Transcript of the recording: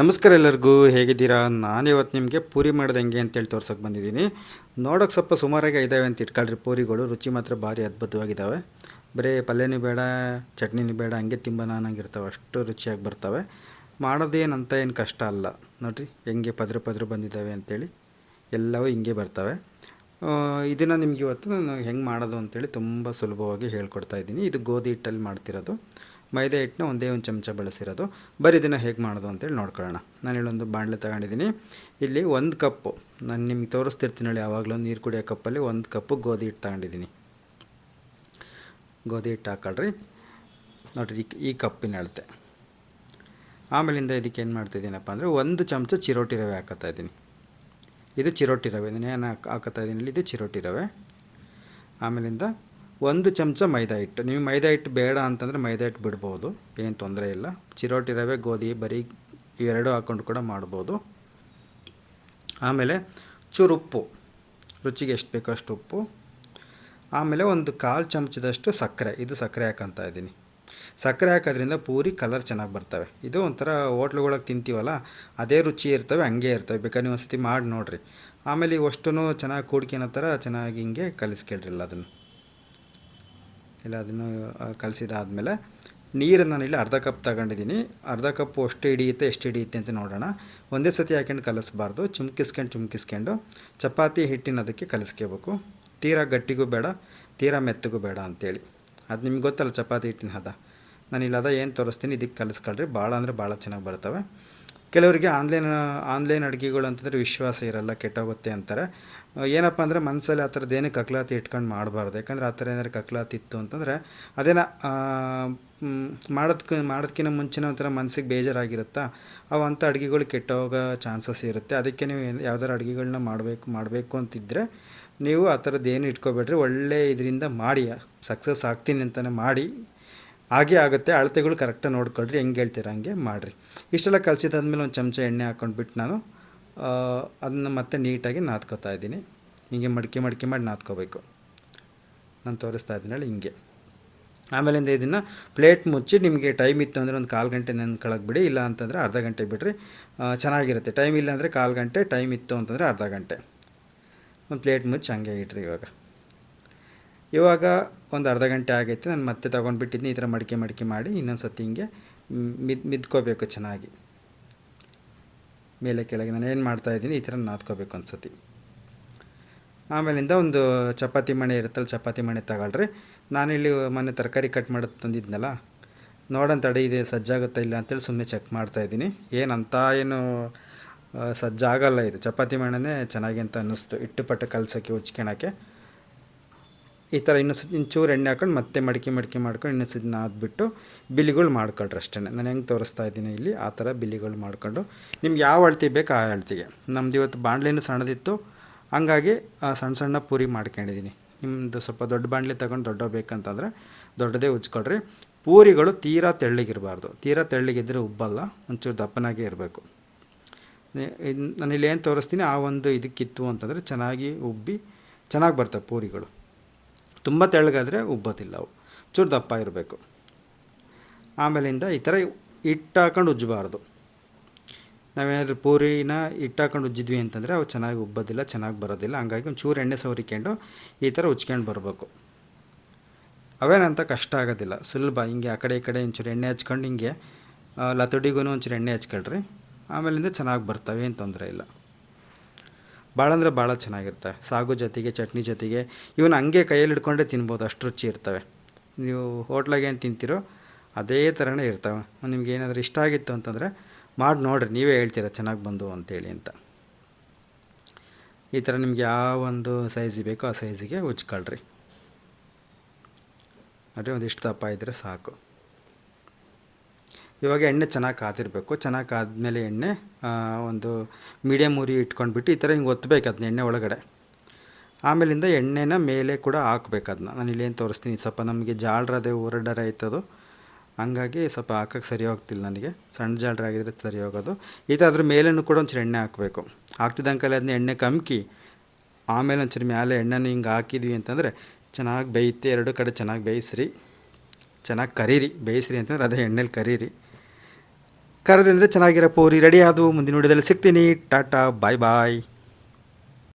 ನಮಸ್ಕಾರ ಎಲ್ಲರಿಗೂ, ಹೇಗಿದ್ದೀರಾ? ನಾನು ಇವತ್ತು ನಿಮಗೆ ಪೂರಿ ಮಾಡೋದು ಹೆಂಗೆ ಅಂತೇಳಿ ತೋರ್ಸೋಕೆ ಬಂದಿದ್ದೀನಿ. ನೋಡೋಕೆ ಸ್ವಲ್ಪ ಸುಮಾರಾಗಿ ಇದ್ದಾವೆ ಅಂತ ಇಟ್ಕೊಳ್ರಿ. ಪೂರಿಗಳು ರುಚಿ ಮಾತ್ರ ಭಾರಿ ಅದ್ಭುತವಾಗಿದ್ದಾವೆ ಬರೀ ಪಲ್ಯನೂ ಬೇಡ, ಚಟ್ನಿನೂ ಬೇಡ, ಹಂಗೆ ತಿಂಬನಾಗಿರ್ತಾವೆ ಅಷ್ಟು ರುಚಿಯಾಗಿ ಬರ್ತವೆ. ಮಾಡೋದೇನಂತ ಏನು ಕಷ್ಟ ಅಲ್ಲ. ನೋಡಿರಿ, ಹೆಂಗೆ ಪದ್ರ ಪದ್ರ ಬಂದಿದ್ದಾವೆ ಅಂತೇಳಿ ಎಲ್ಲವೂ ಹಿಂಗೆ ಬರ್ತವೆ. ಇದನ್ನು ನಿಮಗೆ ಇವತ್ತು ನಾನು ಹೆಂಗೆ ಮಾಡೋದು ಅಂತೇಳಿ ತುಂಬ ಸುಲಭವಾಗಿ ಹೇಳ್ಕೊಡ್ತಾ ಇದ್ದೀನಿ. ಇದು ಗೋಧಿ ಹಿಟ್ಟಲ್ಲಿ ಮಾಡ್ತಿರೋದು. ಮೈದಾ ಹಿಟ್ಟನ್ನ ಒಂದೇ ಒಂದು ಚಮಚ ಬಳಸಿರೋದು. ಬರೀ ದಿನ ಹೇಗೆ ಮಾಡೋದು ಅಂತೇಳಿ ನೋಡ್ಕೊಳ್ಳೋಣ. ನಾನು ಇಲ್ಲೊಂದು ಬಾಣಲೆ ತಗೊಂಡಿದ್ದೀನಿ. ಇಲ್ಲಿ ಒಂದು ಕಪ್ಪು, ನಾನು ನಿಮ್ಗೆ ತೋರಿಸ್ತಿರ್ತೀನಿ ಹೇಳಿ ಯಾವಾಗಲೂ ನೀರು ಕುಡಿಯೋ ಕಪ್ಪಲ್ಲಿ ಒಂದು ಕಪ್ಪು ಗೋಧಿ ಹಿಟ್ಟು ತಗೊಂಡಿದ್ದೀನಿ. ಗೋಧಿ ಹಿಟ್ಟು ಹಾಕೊಳ್ರಿ. ನೋಡಿರಿ, ಈ ಕಪ್ಪಿನ ಅಳತೆ. ಆಮೇಲಿಂದ ಇದಕ್ಕೆ ಏನು ಮಾಡ್ತಿದ್ದೀನಪ್ಪ ಅಂದರೆ ಒಂದು ಚಮಚ ಚಿರೋಟಿ ರವೆ ಹಾಕೋತಾ ಇದ್ದೀನಿ. ಇದು ಚಿರೋಟಿ ರವೆ ನಾನು ಏನು ಹಾಕ್ ಹಾಕೋತಾ ಇದ್ದೀನಿ ಇದು ಚಿರೋಟಿ ರವೆ. ಆಮೇಲಿಂದ ಒಂದು ಚಮಚ ಮೈದಾ ಹಿಟ್ಟು. ನೀವು ಮೈದಾ ಹಿಟ್ಟು ಬೇಡ ಅಂತಂದರೆ ಮೈದಾ ಹಿಟ್ಟು ಬಿಡ್ಬೋದು, ಏನು ತೊಂದರೆ ಇಲ್ಲ. ಚಿರೋಟಿ ರವೆ, ಗೋಧಿ, ಬರೀ ಇವೆರಡೂ ಹಾಕ್ಕೊಂಡು ಕೂಡ ಮಾಡ್ಬೋದು. ಆಮೇಲೆ ಚೂರು ರುಚಿಗೆ ಎಷ್ಟು ಬೇಕೋ ಅಷ್ಟು ಉಪ್ಪು. ಆಮೇಲೆ ಒಂದು ಕಾಲು ಚಮಚದಷ್ಟು ಸಕ್ಕರೆ. ಇದು ಸಕ್ಕರೆ ಹಾಕಂತ ಇದ್ದೀನಿ. ಸಕ್ಕರೆ ಹಾಕೋದ್ರಿಂದ ಪೂರಿ ಕಲರ್ ಚೆನ್ನಾಗಿ ಬರ್ತವೆ. ಇದು ಒಂಥರ ಹೋಟ್ಲುಗಳಿಗೆ ತಿಂತೀವಲ್ಲ, ಅದೇ ರುಚಿ ಇರ್ತವೆ, ಹಂಗೆ ಇರ್ತವೆ. ಬೇಕಾದ್ರೆ ನೀವು ಒಂದ್ಸತಿ ಮಾಡಿ ನೋಡಿರಿ. ಆಮೇಲೆ ಇವಷ್ಟೂ ಚೆನ್ನಾಗಿ ಕೂಡ್ಕಿನೋ ಥರ ಚೆನ್ನಾಗಿ ಹಿಂಗೆ ಕಲಿಸ್ಕೇಳ್ರಿಲ್ಲ ಅದನ್ನು ಇಲ್ಲ ಅದನ್ನು ಕಲಸಿದಾದಮೇಲೆ ನೀರನ್ನು ನಾನು ಇಲ್ಲಿ ಅರ್ಧ ಕಪ್ ತಗೊಂಡಿದ್ದೀನಿ. ಅರ್ಧ ಕಪ್ ಅಷ್ಟು ಹಿಡಿಯುತ್ತೆ, ಎಷ್ಟು ಹಿಡಿಯುತ್ತೆ ಅಂತ ನೋಡೋಣ. ಒಂದೇ ಸತಿ ಹಾಕೊಂಡು ಕಲಿಸ್ಬಾರ್ದು. ಚುಮ್ಕಿಸ್ಕೊಂಡು ಚುಮ್ಕಿಸ್ಕೊಂಡು ಚಪಾತಿ ಹಿಟ್ಟಿನ ಅದಕ್ಕೆ ಕಲಿಸ್ಕೋಬೇಕು. ತೀರಾ ಗಟ್ಟಿಗೂ ಬೇಡ, ತೀರಾ ಮೆತ್ತಗೂ ಬೇಡ ಅಂತೇಳಿ. ಅದು ನಿಮ್ಗೆ ಗೊತ್ತಲ್ಲ, ಚಪಾತಿ ಹಿಟ್ಟಿನ ಹದ. ನಾನು ಇಲ್ಲಿ ಅದ ಏನು ತೋರಿಸ್ತೀನಿ, ಇದಕ್ಕೆ ಕಲಿಸ್ಕೊಳ್ರಿ. ಭಾಳ ಅಂದರೆ ಭಾಳ ಚೆನ್ನಾಗಿ ಬರ್ತವೆ. ಕೆಲವರಿಗೆ ಆನ್ಲೈನ್ ಆನ್ಲೈನ್ ಅಡುಗೆಗಳು ಅಂತಂದರೆ ವಿಶ್ವಾಸ ಇರಲ್ಲ, ಕೆಟ್ಟೋಗುತ್ತೆ ಅಂತಾರೆ. ಏನಪ್ಪ ಅಂದರೆ ಮನಸ್ಸಲ್ಲಿ ಆ ಥರದ್ದು ಏನಕ್ಕೆ ಕಕ್ಲಾತಿ ಇಟ್ಕೊಂಡು ಮಾಡಬಾರ್ದು. ಯಾಕಂದರೆ ಆ ಥರ ಏನಾದ್ರು ಕಕ್ಲಾತಿ ಇತ್ತು ಅಂತಂದರೆ ಅದೇನ ಮಾಡೋದಕ್ಕೆ ಮಾಡೋದಕ್ಕಿಂತ ಮುಂಚೆನೇ ಒಂಥರ ಮನಸ್ಸಿಗೆ ಬೇಜಾರಾಗಿರುತ್ತಾ? ಅವು ಅಂಥ ಅಡುಗೆಗಳು ಕೆಟ್ಟೋಗೋ ಚಾನ್ಸಸ್ ಇರುತ್ತೆ. ಅದಕ್ಕೆ ನೀವು ಯಾವ್ದಾರು ಅಡುಗೆಗಳನ್ನ ಮಾಡಬೇಕು ಮಾಡಬೇಕು ಅಂತಿದ್ದರೆ ನೀವು ಆ ಥರದ್ದು ಏನು ಇಟ್ಕೋಬೇಡ್ರಿ. ಒಳ್ಳೆ ಇದರಿಂದ ಮಾಡಿ, ಸಕ್ಸಸ್ ಆಗ್ತೀನಿ ಅಂತಲೇ ಮಾಡಿ ಹಾಗೆ ಆಗುತ್ತೆ, ಅಳತೆಗಳು ಕರೆಕ್ಟಾಗಿ ನೋಡ್ಕೊಳ್ರಿ, ಹೆಂಗೆ ಹೇಳ್ತೀರ ಹಂಗೆ ಮಾಡಿರಿ. ಇಷ್ಟೆಲ್ಲ ಕಲಸಿದಾದ್ಮೇಲೆ ಒಂದು ಚಮಚ ಎಣ್ಣೆ ಹಾಕ್ಕೊಂಡ್ಬಿಟ್ಟು ನಾನು ಅದನ್ನು ಮತ್ತೆ ನೀಟಾಗಿ ನಾದ್ಕೋತಾ ಇದ್ದೀನಿ. ಹಿಂಗೆ ಮಡಿಕೆ ಮಡಿಕೆ ಮಾಡಿ ನಾದ್ಕೋಬೇಕು. ನಾನು ತೋರಿಸ್ತಾ ಇದ್ದೀನಲ್ಲ ಹಿಂಗೆ. ಆಮೇಲಿಂದ ಇದನ್ನು ಪ್ಲೇಟ್ ಮುಚ್ಚಿ ನಿಮಗೆ ಟೈಮ್ ಇತ್ತು ಅಂದರೆ ಒಂದು ಕಾಲು ಗಂಟೆ ನೆನ್ಕೊಳಕ್ಕೆ ಬಿಡಿ, ಇಲ್ಲ ಅಂತಂದರೆ ಅರ್ಧ ಗಂಟೆ ಬಿಡ್ರಿ. ಚೆನ್ನಾಗಿರುತ್ತೆ. ಟೈಮ್ ಇಲ್ಲ ಅಂದರೆ ಕಾಲು ಗಂಟೆ, ಟೈಮ್ ಇತ್ತು ಅಂತಂದರೆ ಅರ್ಧ ಗಂಟೆ. ಒಂದು ಪ್ಲೇಟ್ ಮುಚ್ಚಿ ಹಂಗೆ ಇಡ್ರಿ ಇವಾಗ. ಇವಾಗ ಒಂದು ಅರ್ಧ ಗಂಟೆ ಆಗೈತೆ, ನಾನು ಮತ್ತೆ ತೊಗೊಂಡ್ಬಿಟ್ಟಿದ್ದೀನಿ ಈ ಥರ ಮಡಿಕೆ ಮಡಿಕೆ ಮಾಡಿ ಇನ್ನೊಂದು ಸತಿ ಹಿಂಗೆ ಮಿದ್, ಮಿದ್ಕೋಬೇಕು ಚೆನ್ನಾಗಿ. ಮೇಲೆ ಕೆಳಗೆ ನಾನು ಏನು ಮಾಡ್ತಾಯಿದ್ದೀನಿ ಈ ಥರ ನಾದ್ಕೋಬೇಕು ಒಂದು ಸತಿ ಆಮೇಲಿಂದ ಒಂದು ಚಪಾತಿ ಮಣೆ ಇರುತ್ತಲ್ಲ ಚಪಾತಿ ಮಣೆ ತಗೊಳ್ರಿ. ನಾನಿಲ್ಲಿ ಮೊನ್ನೆ ತರಕಾರಿ ಕಟ್ ಮಾಡೋದು ತಂದಿದ್ನಲ್ಲ, ನೋಡೋಣ ತಡೆ ಇದೆ ಸಜ್ಜಾಗುತ್ತಾ ಇಲ್ಲ ಅಂತೇಳಿ ಸುಮ್ಮನೆ ಚೆಕ್ ಮಾಡ್ತಾಯಿದ್ದೀನಿ ಏನಂತ ಏನು ಸಜ್ಜಾಗಲ್ಲ ಇದು. ಚಪಾತಿ ಮಣೆನೇ ಚೆನ್ನಾಗಿ ಅಂತ ಅನ್ನಿಸ್ತು. ಇಟ್ಟು ಪಟ್ಟು ಕಲ್ಸೋಕ್ಕೆ ಉಚ್ಕೊಳಕ್ಕೆ ಈ ಥರ ಇನ್ನೊಂದು ಇಂಚೂರು ಎಣ್ಣೆ ಹಾಕೊಂಡು ಮತ್ತೆ ಮಡಿಕೆ ಮಡಿಕೆ ಮಾಡ್ಕೊಂಡು ಇನ್ನೊಂದು ಸತಿ ನಾದ್ಬಿಟ್ಟು ಬಿಲಿಗಳು ಮಾಡ್ಕೊಳ್ರಿ ಅಷ್ಟೇ ನಾನು ಹೆಂಗೆ ತೋರಿಸ್ತಾ ಇದ್ದೀನಿ ಇಲ್ಲಿ, ಆ ಥರ ಬಿಲಿಗಳು ಮಾಡ್ಕೊಂಡು. ನಿಮ್ಗೆ ಯಾವ ಅಳ್ತಿ ಬೇಕು ಆ ಅಳ್ತಿಗೆ. ನಮ್ದು ಇವತ್ತು ಬಾಣಲೆನೂ ಸಣ್ಣದಿತ್ತು. ಹಂಗಾಗಿ ಸಣ್ಣ ಸಣ್ಣ ಪೂರಿ ಮಾಡ್ಕೊಂಡಿದ್ದೀನಿ. ನಿಮ್ಮದು ಸ್ವಲ್ಪ ದೊಡ್ಡ ಬಾಣಲೆ ತಗೊಂಡು ದೊಡ್ಡ ಬೇಕಂತಂದರೆ ದೊಡ್ಡದೇ ಉಜ್ಕೊಳ್ರಿ. ಪೂರಿಗಳು ತೀರಾ ತೆಳ್ಳಗಿರಬಾರ್ದು. ತೀರಾ ತೆಳ್ಳಗಿದ್ದರೆ ಉಬ್ಬಲ್ಲ, ಒಂಚೂರು ದಪ್ಪನಾಗೇ ಇರಬೇಕು. ನಾನು ಇಲ್ಲಿ ಏನು ತೋರಿಸ್ತೀನಿ, ಆ ಒಂದು ಇದಕ್ಕಿತ್ತು ಅಂತಂದರೆ ಚೆನ್ನಾಗಿ ಉಬ್ಬಿ ಚೆನ್ನಾಗಿ ಬರ್ತವೆ ಪೂರಿಗಳು. ತುಂಬ ತೆಳ್ಳಗಾದರೆ ಉಬ್ಬೋದಿಲ್ಲ ಅವು. ಚೂರು ದಪ್ಪ ಇರಬೇಕು. ಆಮೇಲಿಂದ ಈ ಥರ ಹಿಟ್ಟು ಹಾಕೊಂಡು ಉಜ್ಜಬಾರ್ದು. ನಾವೇನಾದರೂ ಪೂರಿನ ಹಿಟ್ಟು ಹಾಕೊಂಡು ಉಜ್ಜಿದ್ವಿ ಅಂತಂದರೆ ಅವು ಚೆನ್ನಾಗಿ ಉಬ್ಬೋದಿಲ್ಲ, ಚೆನ್ನಾಗಿ ಬರೋದಿಲ್ಲ. ಹಂಗಾಗಿ ಒಂದು ಚೂರು ಎಣ್ಣೆ ಸವರಿಕೊಂಡು ಈ ಥರ ಉಜ್ಕೊಂಡು ಬರಬೇಕು. ಅವೇನಂತ ಕಷ್ಟ ಆಗೋದಿಲ್ಲ. ಸುಲಭ. ಹಿಂಗೆ ಆ ಕಡೆ ಈ ಕಡೆ ಒಂಚೂರು ಎಣ್ಣೆ ಹಚ್ಕೊಂಡು ಹಿಂಗೆ ಲತೋಡಿಗೂ ಒಂಚೂರು ಎಣ್ಣೆ ಹಚ್ಕೊಳ್ರಿ. ಆಮೇಲಿಂದ ಚೆನ್ನಾಗಿ ಬರ್ತವೆ ಏನು ತೊಂದರೆ ಇಲ್ಲ. ಭಾಳ ಅಂದರೆ ಭಾಳ ಚೆನ್ನಾಗಿರ್ತವೆ ಸಾಗು ಜೊತೆಗೆ, ಚಟ್ನಿ ಜೊತೆಗೆ. ಇವನ್ನ ಹಂಗೆ ಕೈಯಲ್ಲಿ ಹಿಡ್ಕೊಂಡೇ ತಿನ್ಬೋದು, ಅಷ್ಟು ರುಚಿ ಇರ್ತವೆ. ನೀವು ಹೋಟ್ಲಾಗೆ ಏನು ತಿಂತೀರೋ ಅದೇ ಥರನೇ ಇರ್ತವೆ. ನಿಮ್ಗೆ ಏನಾದರೂ ಇಷ್ಟ ಆಗಿತ್ತು ಅಂತಂದರೆ ಮಾಡಿ ನೋಡಿರಿ, ನೀವೇ ಹೇಳ್ತೀರ ಚೆನ್ನಾಗಿ ಬಂದು ಅಂತೇಳಿ ಅಂತ. ಈ ಥರ ನಿಮ್ಗೆ ಯಾವ ಒಂದು ಸೈಜ್ ಬೇಕೋ ಆ ಸೈಜಿಗೆ ಉಜ್ಕೊಳ್ರಿ. ಅಂದರೆ ಒಂದಿಷ್ಟು ದಪ್ಪ ಇದ್ದರೆ ಸಾಕು. ಇವಾಗ ಎಣ್ಣೆ ಚೆನ್ನಾಗಿ ಕಾದಿರಬೇಕು. ಚೆನ್ನಾಗಿ ಕಾದ್ಮೇಲೆ ಎಣ್ಣೆ ಒಂದು ಮೀಡಿಯಮ್ ಉರಿ ಇಟ್ಕೊಂಡ್ಬಿಟ್ಟು ಈ ಥರ ಹಿಂಗೆ ಒತ್ತಬೇಕು ಅದನ್ನ ಎಣ್ಣೆ ಒಳಗಡೆ. ಆಮೇಲಿಂದ ಎಣ್ಣೆನ ಮೇಲೆ ಕೂಡ ಹಾಕ್ಬೇಕು ಅದನ್ನ. ನಾನು ಇಲ್ಲೇನು ತೋರಿಸ್ತೀನಿ. ಸ್ವಲ್ಪ ನಮಗೆ ಜಾಳ್ರದೆ ಹೊರಡರ ಆಯ್ತದು. ಹಂಗಾಗಿ ಸ್ವಲ್ಪ ಹಾಕೋಕ್ಕೆ ಸರಿ ಹೋಗ್ತಿಲ್ಲ ನನಗೆ. ಸಣ್ಣ ಜಾಳ್ರ ಆಗಿದ್ರೆ ಸರಿ ಹೋಗೋದು. ಈ ಥರ ಅದ್ರ ಮೇಲೂ ಕೂಡ ಒಂಚೂರು ಎಣ್ಣೆ ಹಾಕಬೇಕು. ಹಾಕ್ತಿದ್ದಂಕಲ್ಲಿ ಅದನ್ನ ಎಣ್ಣೆ ಕಮ್ಕಿ, ಆಮೇಲೆ ಒಂಚೂರು ಮೇಲೆ ಎಣ್ಣೆನ ಹಿಂಗೆ ಹಾಕಿದ್ವಿ ಅಂತಂದರೆ ಚೆನ್ನಾಗಿ ಬೇಯುತ್ತೆ ಎರಡು ಕಡೆ ಚೆನ್ನಾಗಿ ಬೇಯಿಸ್ರಿ. ಚೆನ್ನಾಗಿ ಕರೀರಿ. ಬೇಯಿಸ್ರಿ ಅಂತಂದ್ರೆ ಅದೇ ಎಣ್ಣೆಲಿ ಕರೀರಿ. ಕರೆದಂದರೆ ಚೆನ್ನಾಗಿರೋ ಪೂರಿ ರೆಡಿ ಆದವು. ಮುಂದಿನ ವಿಡಿಯೋದಲ್ಲಿ ಸಿಗ್ತೀನಿ. ಟಾಟಾ ಬಾಯ್ ಬಾಯ್.